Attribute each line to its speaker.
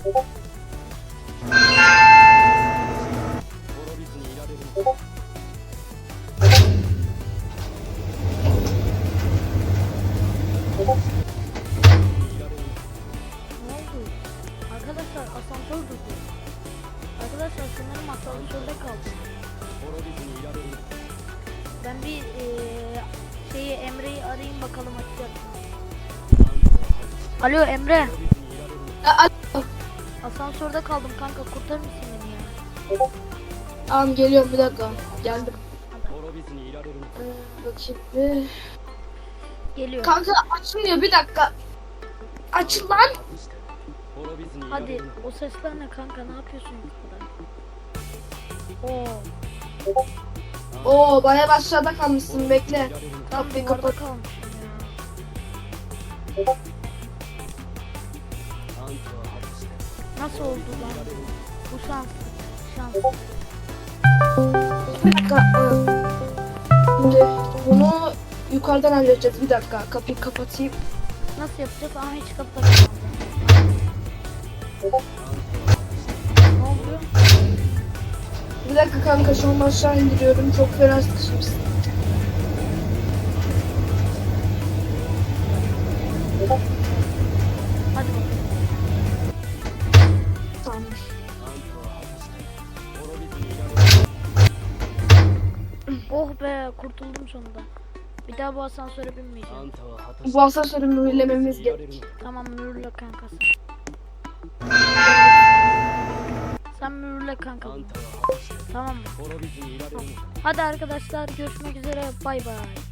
Speaker 1: Arkadaşlar asansör. Arkadaşlar sanırım asansörde kaldı. Ben bir e, Emre'yi arayayım bakalım açacak. Alo Emre.
Speaker 2: A
Speaker 1: Asansörde kaldım kanka kurtarır mısın beni ya?
Speaker 2: Tamam geliyorum bir dakika. Geldim. Ee, bakayım bir.
Speaker 1: Geliyor.
Speaker 2: Kanka açılmıyor bir dakika. Açıl lan.
Speaker 1: Hadi o sesler ne kanka ne yapıyorsun yukarıda? Oo.
Speaker 2: Oo baya aşağıda kalmışsın bekle. Kapıyı kapat.
Speaker 1: kalmışım ya. Nasıl oldu lan? Bu şans. Şans.
Speaker 2: Bir dakika. Ee, Şimdi bunu yukarıdan halledeceğiz. Bir dakika kapıyı kapatayım.
Speaker 1: Nasıl yapacağız? Aha hiç kapıda kalmadı. Ne oluyor?
Speaker 2: Bir dakika kanka şu an aşağı indiriyorum. Çok fena sıkışmışsın.
Speaker 1: Oh be kurtuldum sonunda. Bir daha bu asansöre binmeyeceğim.
Speaker 2: Bu asansörü mühürlememiz gerek.
Speaker 1: Tamam mühürle kankası. Sen mühürle kanka. Tamam mı? Hadi arkadaşlar görüşmek üzere. Bay bay.